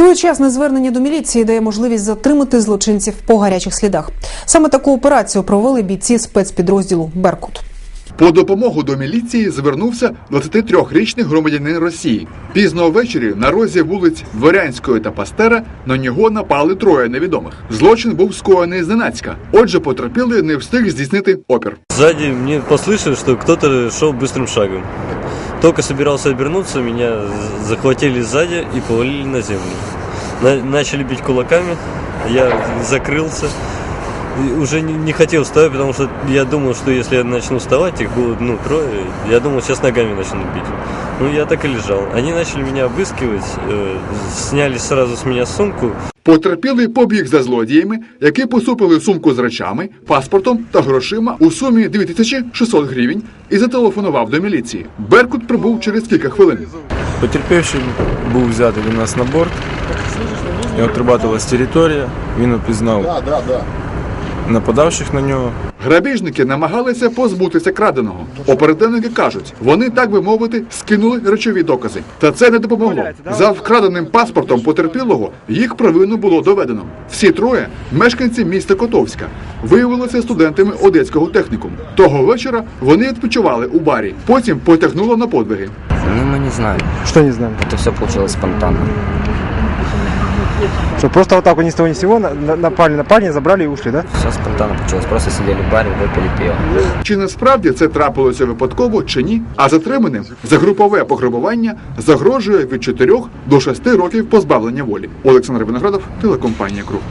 Своєчасне звернення до міліції дає можливість затримати злочинців по гарячих слідах. Саме таку операцію провели бійці спецпідрозділу Беркут. По допомогу до міліції звернувся 23-річний громадянин Росії. Пізно ввечері на розі вулиць Дворянської та Пастера на нього напали троє невідомих. Злочин був скоєний зненацька. Отже, потерпілий не встиг здійснити опір. Сзади мне послышалось, что кто-то шел быстрым шагом. Только собирался обернуться, меня захватили сзади и повалили на землю. На- начали бить кулаками, я закрылся. И уже не, хотел вставать, потому что я думал, что если я начну вставать, их будет ну, трое. Я думал, сейчас ногами начнут бить. Ну, я так и лежал. Они начали меня обыскивать, э, сняли сразу с меня сумку, Потерпілий побіг за злодіями, які посупили сумку з речами, паспортом та грошима у сумі 2600 гривень і зателефонував до міліції. Беркут прибув через кілька хвилин. Потерпівший був взятий до нас на борт. І отрабатувалась територія. Він опізнав нападавших на нього. Грабіжники намагалися позбутися краденого. Оперативники кажуть, вони, так би мовити, скинули речові докази. Та це не допомогло. За вкраденим паспортом потерпілого їх провину було доведено. Всі троє мешканці міста Котовська виявилися студентами одеського технікуму. Того вечора вони відпочивали у барі. Потім потягнуло на подвиги. Ну, мы не знаем. Что не знаем? Это все получилось спонтанно. Что просто вот так вот ни с того ни с сего на- на- напали на парня, забрали и ушли, да? Все спонтанно почалось. Просто сидели в барі, випили пиво. Чи насправді це трапилося випадково чи ні? А затриманим за групове пограбування загрожує від 4 до 6 років позбавлення волі. Олександр Виноградов, телекомпанія Круг.